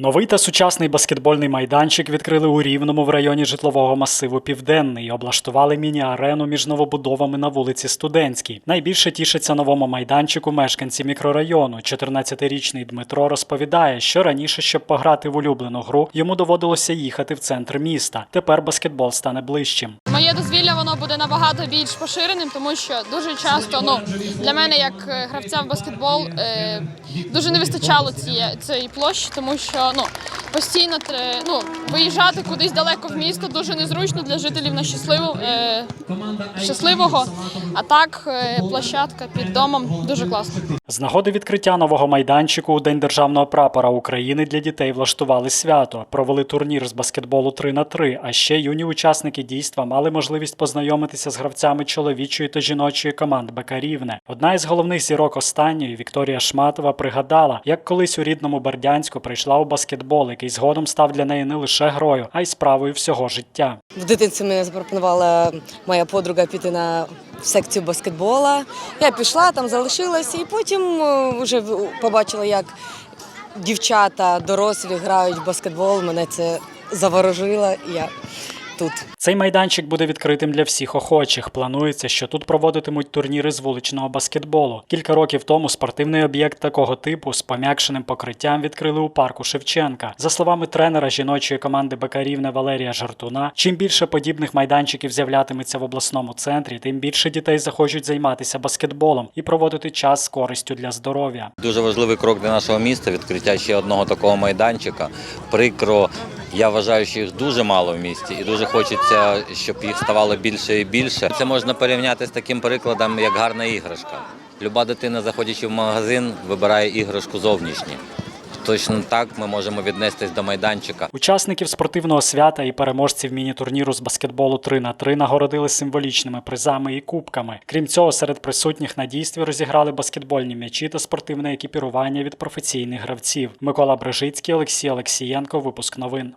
Новий та сучасний баскетбольний майданчик відкрили у Рівному в районі житлового масиву Південний і облаштували міні-арену між новобудовами на вулиці Студентській. Найбільше тішиться новому майданчику мешканці мікрорайону. 14-річний Дмитро розповідає, що раніше, щоб пограти в улюблену гру, йому доводилося їхати в центр міста. Тепер баскетбол стане ближчим. Моє дозвілля воно буде набагато більш поширеним, тому що дуже часто ну для мене, як е, гравця в баскетбол, е, дуже не вистачало цієї, цієї площі, тому що ну постійно тре- ну, виїжджати кудись далеко в місто дуже незручно для жителів на щасливу, е, щасливого. А так, е, площадка під домом дуже класно. З нагоди відкриття нового майданчику у День державного прапора України для дітей влаштували свято. Провели турнір з баскетболу 3 на 3 А ще юні учасники дійства мали можливість познайомитися з гравцями чоловічої та жіночої команд БК Рівне. Одна із головних зірок останньої Вікторія Шматова пригадала, як колись у рідному Бердянську прийшла у баскетбол, який згодом став для неї не лише грою, а й справою всього життя. В дитинці мені запропонувала моя подруга піти на секцію баскетбола. Я пішла, там залишилася, і потім е, вже побачила, як дівчата дорослі грають в баскетбол. Мене це заворожило, і я тут. Цей майданчик буде відкритим для всіх охочих. Планується, що тут проводитимуть турніри з вуличного баскетболу. Кілька років тому спортивний об'єкт такого типу з пом'якшеним покриттям відкрили у парку Шевченка. За словами тренера жіночої команди БК Рівне Валерія Жартуна, чим більше подібних майданчиків з'являтиметься в обласному центрі, тим більше дітей захочуть займатися баскетболом і проводити час з користю для здоров'я. Дуже важливий крок для нашого міста відкриття ще одного такого майданчика. Прикро, я вважаю, що їх дуже мало в місті, і дуже хочеться, щоб їх ставало більше і більше. Це можна порівняти з таким прикладом, як гарна іграшка. Люба дитина, заходячи в магазин, вибирає іграшку зовнішню. Точно так ми можемо віднестись до майданчика. Учасників спортивного свята і переможців міні-турніру з баскетболу 3 на 3 нагородили символічними призами і кубками. Крім цього, серед присутніх на дійстві розіграли баскетбольні м'ячі та спортивне екіпірування від професійних гравців. Микола Брежицький, Олексій Олексієнко. Випуск новин.